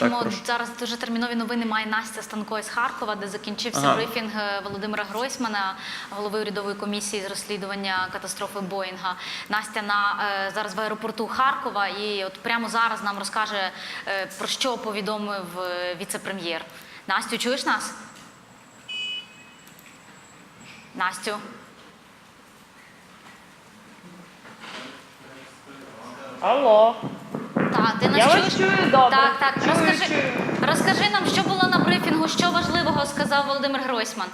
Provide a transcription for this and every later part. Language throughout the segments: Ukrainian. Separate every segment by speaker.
Speaker 1: Чому
Speaker 2: прошу.
Speaker 1: зараз дуже термінові новини має Настя Станко із Харкова, де закінчився
Speaker 2: Ага.
Speaker 1: брифінг е, Володимира Гройсмана, голови урядової комісії з розслідування катастрофи Боїнга. Настя на е, зараз в аеропорту Харкова, і от прямо зараз нам розкаже е, про що повідомив віце-прем'єр. Настю, чуєш нас? Настю.
Speaker 3: Алло.
Speaker 1: Так, ти нас
Speaker 3: Я вас
Speaker 1: чуєш?
Speaker 3: чую добре.
Speaker 1: Так, так.
Speaker 3: Чую,
Speaker 1: розкажи,
Speaker 3: чую.
Speaker 1: розкажи нам, що було на брифінгу, що важливого сказав Володимир Гройсман.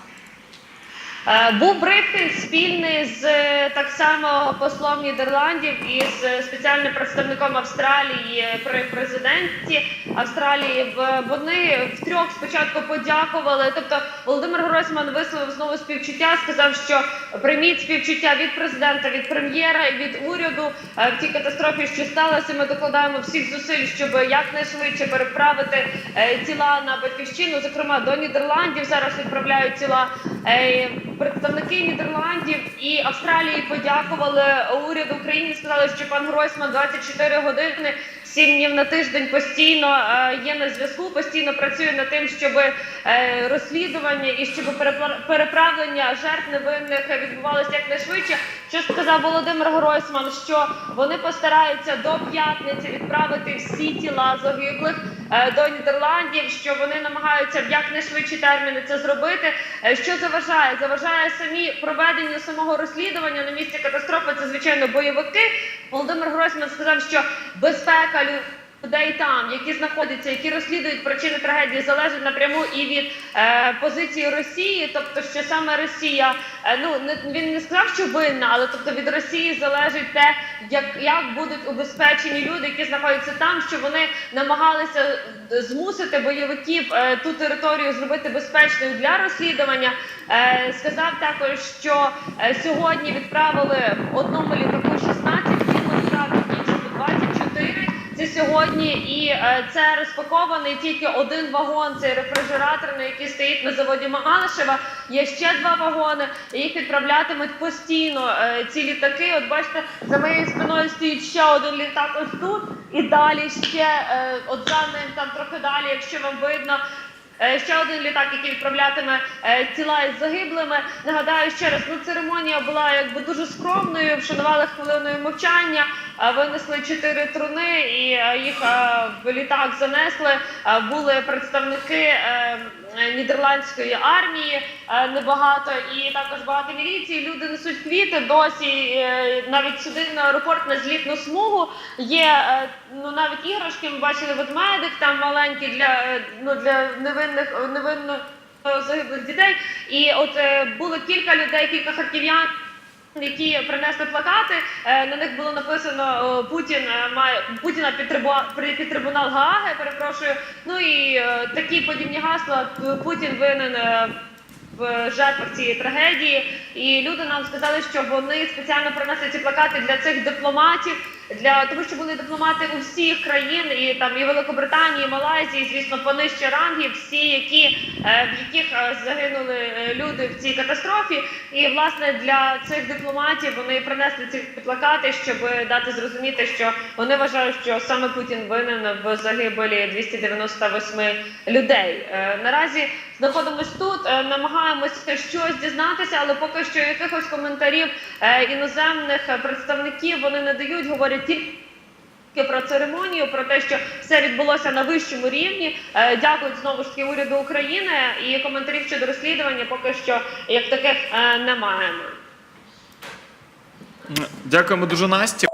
Speaker 3: Е, Був брифінг спільний з е, так само послом Нідерландів і з спеціальним представником Австралії е, при президенті Австралії. Вони втрьох спочатку подякували. Тобто Володимир Гройсман висловив знову співчуття, сказав, що прийміть співчуття від президента, від прем'єра і від уряду в тій катастрофі, що сталося. Ми докладаємо всіх зусиль, щоб якнайшвидше переправити тіла на батьківщину, зокрема до Нідерландів. Зараз відправляють тіла. Представники Нідерландів і Австралії подякували уряду України. Сказали, що пан Гройсман 24 години, 7 днів на тиждень постійно е, є на зв'язку, постійно працює над тим, щоб е, розслідування і щоб переправлення жертв невинних відбувалося якнайшвидше. Що сказав Володимир Гройсман, що вони постараються до п'ятниці відправити всі тіла загиблих е, до Нідерландів, що вони намагаються в якнайшвидші терміни це зробити. Що заважає? Заважає самі проведенню самого розслідування на місці катастрофи. Це звичайно бойовики. Володимир Гройсман сказав, що безпека людей там, які знаходяться, які розслідують причини трагедії, залежить напряму і від е, позиції Росії, тобто, що саме Росія, е, ну не він не сказав, що винна, але тобто від Росії залежить те, як, як будуть убезпечені люди, які знаходяться там, що вони намагалися змусити бойовиків е, ту територію зробити безпечною для розслідування. Е, сказав також, що е, сьогодні відправили в одному літаку 16 тіло відправили в іншому 24. Це сьогодні, і е, це розпакований тільки один вагон. Це рефрижератор, на який стоїть на заводі Малишева. Є ще два вагони. Їх відправлятимуть постійно. е, ці літаки. От бачите, за моєю спиною стоїть ще один літак. Ось тут, і далі ще е, от за ним там трохи далі, якщо вам видно. Ще один літак, який відправлятиме тіла із загиблими. Нагадаю ще раз, ну церемонія була якби дуже скромною. Вшанували хвилиною мовчання, винесли чотири труни і е, їх е, в літак занесли. Е, Були представники нідерландської армії небагато, і також багато міліції. Люди несуть квіти досі. Навіть сюди на аеропорт на злітну смугу є ну навіть іграшки. Ми бачили ведмедик там маленький для ну для невинних невинно загиблих дітей. І от було кілька людей, кілька харків'ян. Які принесли плакати, е, на них було написано е, Путін е, має Путіна під, трибу- при- під трибунал Гааги. Перепрошую. Ну і такі подібні гасла. Путін винен в жертвах цієї трагедії. І люди нам сказали, що вони спеціально принесли ці плакати для цих дипломатів. Для тому, що були дипломати у всіх країн, і там і Великобританії, і Малайзії, звісно, понижче рангів, всі, які е, в яких е, загинули е, люди в цій катастрофі. І власне для цих дипломатів вони принесли ці плакати, щоб дати зрозуміти, що вони вважають, що саме Путін винен в загибелі 298 людей. Наразі знаходимось тут, намагаємося щось дізнатися, але поки що якихось коментарів іноземних представників вони не дають, говорять тільки. Про церемонію, про те, що все відбулося на вищому рівні. Е, Дякують знову ж таки уряду України і коментарів щодо розслідування поки що як таких е, не маємо.
Speaker 2: Дякуємо дуже Насті.